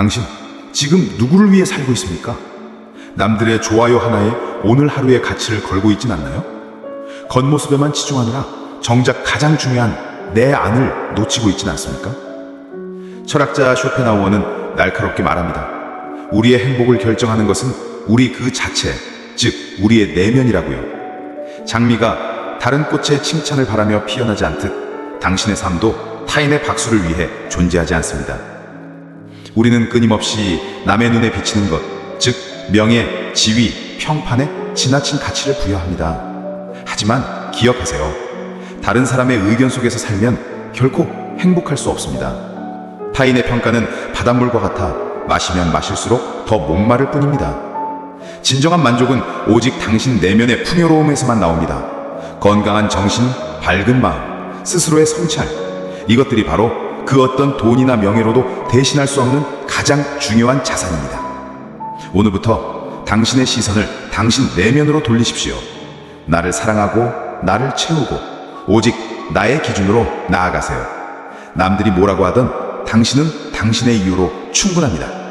당신 지금 누구를 위해 살고 있습니까? 남들의 좋아요 하나에 오늘 하루의 가치를 걸고 있진 않나요? 겉모습에만 치중하느라 정작 가장 중요한 내 안을 놓치고 있진 않습니까? 철학자 쇼펜하우어는 날카롭게 말합니다. 우리의 행복을 결정하는 것은 우리 그 자체, 즉 우리의 내면이라고요. 장미가 다른 꽃의 칭찬을 바라며 피어나지 않듯 당신의 삶도 타인의 박수를 위해 존재하지 않습니다. 우리는 끊임없이 남의 눈에 비치는 것, 즉 명예, 지위, 평판에 지나친 가치를 부여합니다. 하지만 기억하세요. 다른 사람의 의견 속에서 살면 결코 행복할 수 없습니다. 타인의 평가는 바닷물과 같아 마시면 마실수록 더 목마를 뿐입니다. 진정한 만족은 오직 당신 내면의 풍요로움에서만 나옵니다. 건강한 정신, 밝은 마음, 스스로의 성찰. 이것들이 바로 그 어떤 돈이나 명예로도 대신할 수 없는 가장 중요한 자산입니다. 오늘부터 당신의 시선을 당신 내면으로 돌리십시오. 나를 사랑하고 나를 채우고 오직 나의 기준으로 나아가세요. 남들이 뭐라고 하든 당신은 당신의 이유로 충분합니다.